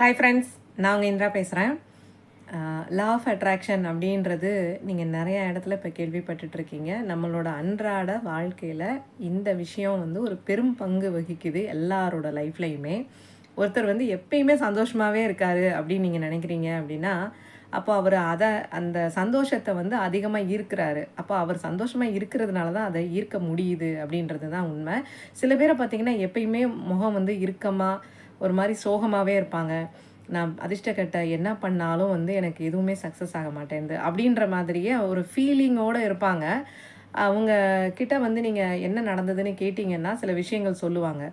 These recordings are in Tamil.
ஹாய் ஃப்ரெண்ட்ஸ் நான் உங்கள் இந்திரா பேசுகிறேன் லா ஆஃப் அட்ராக்ஷன் அப்படின்றது நீங்கள் நிறைய இடத்துல இப்போ கேள்விப்பட்டுட்ருக்கீங்க நம்மளோட அன்றாட வாழ்க்கையில் இந்த விஷயம் வந்து ஒரு பெரும் பங்கு வகிக்குது எல்லாரோட லைஃப்லையுமே. ஒருத்தர் வந்து எப்பயுமே சந்தோஷமாகவே இருக்கார் அப்படின்னு நீங்கள் நினைக்கிறீங்க அப்படின்னா அப்போ அவர் அதை அந்த சந்தோஷத்தை வந்து அதிகமாக ஈர்க்கிறாரு. அப்போ அவர் சந்தோஷமாக இருக்கிறதுனால தான் அதை ஈர்க்க முடியுது அப்படின்றது தான் உண்மை. சில பேரை பார்த்தீங்கன்னா எப்பயுமே முகம் வந்து இறுக்கமாக ஒரு மாதிரி சோகமாகவே இருப்பாங்க. நான் அதிர்ஷ்டக்கட்ட என்ன பண்ணாலும் வந்து எனக்கு எதுவுமே சக்ஸஸ் ஆக மாட்டேங்குது அப்படின்ற மாதிரியே ஒரு ஃபீலிங்கோடு இருப்பாங்க. அவங்க கிட்ட வந்து நீங்கள் என்ன நடந்ததுன்னு கேட்டிங்கன்னா சில விஷயங்கள் சொல்லுவாங்க.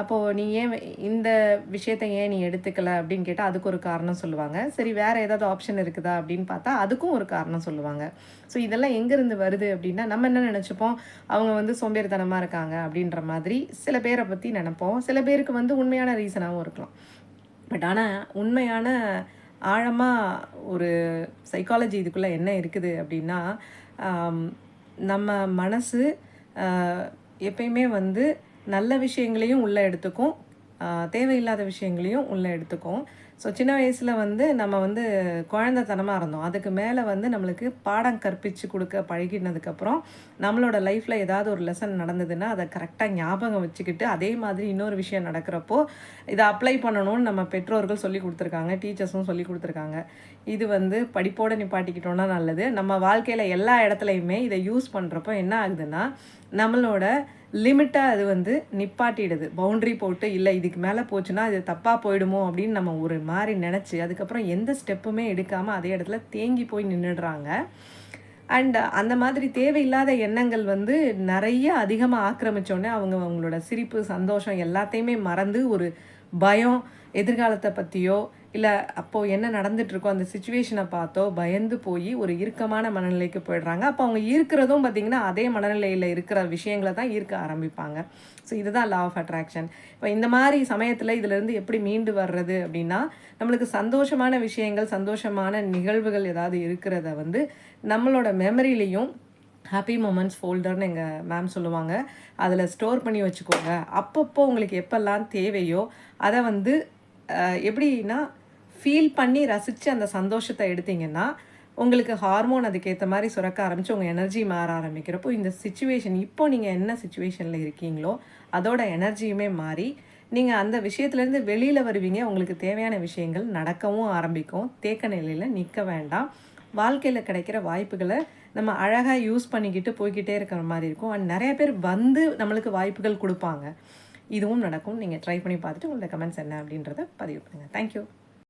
அப்போது நீ ஏன் இந்த விஷயத்தை ஏன் நீ எடுத்துக்கல அப்படின்னு கேட்டால் அதுக்கு ஒரு காரணம் சொல்லுவாங்க. சரி வேறு ஏதாவது ஆப்ஷன் இருக்குதா அப்படின்னு பார்த்தா அதுக்கும் ஒரு காரணம் சொல்லுவாங்க. ஸோ இதெல்லாம் எங்கேருந்து வருது அப்படின்னா நம்ம என்ன நினச்சிப்போம்? அவங்க வந்து சோம்பேறித்தனமாக இருக்காங்க அப்படின்ற மாதிரி சில பேரை பற்றி நினப்போம். சில பேருக்கு வந்து உண்மையான ரீசனாகவும் இருக்கலாம். பட் ஆனால் உண்மையான ஆழமாக ஒரு சைக்காலஜி இதுக்குள்ளே என்ன இருக்குது அப்படின்னா நம்ம மனசு எப்பயுமே வந்து நல்ல விஷயங்களையும் உள்ளே எடுத்துக்கும். தேவையில்லாத விஷயங்களையும் உள்ளே எடுத்துக்கும். ஸோ சின்ன வயசில் வந்து நம்ம வந்து குழந்தைத்தனமாக இருந்தோம். அதுக்கு மேலே வந்து நம்மளுக்கு பாடம் கற்பித்து கொடுக்க பழகினதுக்கப்புறம் நம்மளோட லைஃப்பில் ஏதாவது ஒரு லெசன் நடந்ததுன்னா அதை கரெக்டாக ஞாபகம் வச்சுக்கிட்டு அதே மாதிரி இன்னொரு விஷயம் நடக்கிறப்போ இதை அப்ளை பண்ணணும்னு நம்ம பெற்றோர்கள் சொல்லி கொடுத்துருக்காங்க டீச்சர்ஸும் சொல்லி கொடுத்துருக்காங்க. இது வந்து படிப்போடு நிப்பாட்டிக்கிட்டோன்னா நல்லது. நம்ம வாழ்க்கையில் எல்லா இடத்துலையுமே இதை யூஸ் பண்ணுறப்போ என்ன ஆகுதுன்னா நம்மளோட லிமிட்டாக அது வந்து நிப்பாட்டிடுது. பவுண்ட்ரி போட்டு இல்லை இதுக்கு மேலே போச்சுன்னா அது தப்பாக போயிடுமோ? அப்படின்னு நம்ம ஒரு மாதிரி நினச்சி அதுக்கப்புறம் எந்த ஸ்டெப்புமே எடுக்காமல் அதே இடத்துல தேங்கி போய் நின்றுடுறாங்க அண்ட் அந்த மாதிரி தேவையில்லாத எண்ணங்கள் வந்து நிறைய அதிகமாக ஆக்கிரமிச்சோடனே அவங்க அவங்களோட சிரிப்பு சந்தோஷம் எல்லாத்தையுமே மறந்து ஒரு பயம் எதிர்காலத்தை பற்றியோ இல்லை அப்போது என்ன நடந்துகிட்ருக்கோ இருக்கோ அந்த சுச்சுவேஷனை பார்த்தோ பயந்து போய் ஒரு இறுக்கமான மனநிலைக்கு போயிடுறாங்க. அப்போ அவங்க ஈர்க்கிறதும் பார்த்திங்கன்னா அதே மனநிலையில் இருக்கிற விஷயங்களை தான் ஈர்க்க ஆரம்பிப்பாங்க. ஸோ இதுதான் லா ஆஃப் அட்ராக்ஷன் இப்போ இந்த மாதிரி சமயத்தில் இதிலேருந்து எப்படி மீண்டு வர்றது அப்படின்னா நம்மளுக்கு சந்தோஷமான விஷயங்கள் சந்தோஷமான நிகழ்வுகள் ஏதாவது இருக்கிறத வந்து நம்மளோட மெமரிலையும் ஹாப்பி மூமெண்ட்ஸ் ஃபோல்டர்னு எங்கள் மேம் சொல்லுவாங்க. அதில் ஸ்டோர் பண்ணி வச்சுக்கோங்க. அப்பப்போ உங்களுக்கு எப்பெல்லாம் தேவையோ அதை வந்து எப்படின்னா ஃபீல் பண்ணி ரசித்து அந்த சந்தோஷத்தை எடுத்தீங்கன்னா உங்களுக்கு ஹார்மோன் அதுக்கேற்ற மாதிரி சுரக்க ஆரம்பித்து உங்கள் எனர்ஜி மாற ஆரம்பிக்கிறப்போ இந்த சுச்சுவேஷன் இப்போ நீங்கள் என்ன சுச்சுவேஷனில் இருக்கீங்களோ அதோட எனர்ஜியுமே மாறி நீங்கள் அந்த விஷயத்துலேருந்து வெளியில் வருவீங்க. உங்களுக்கு தேவையான விஷயங்கள் நடக்கவும் ஆரம்பிக்கும். தேக்க நிலையில் நிற்க வேண்டாம். வாழ்க்கையில் கிடைக்கிற வாய்ப்புகளை நம்ம அழகாக யூஸ் பண்ணிக்கிட்டு போய்கிட்டே இருக்கிற மாதிரி இருக்கும். அண்ட் நிறைய பேர் வந்து நம்மளுக்கு வாய்ப்புகள் கொடுப்பாங்க. இதுவும் நடக்கும். நீங்கள் ட்ரை பண்ணி பார்த்துட்டு உங்களோட கமெண்ட்ஸ் என்ன அப்படின்றத பதிவு பண்ணுங்கள் தேங்க்யூ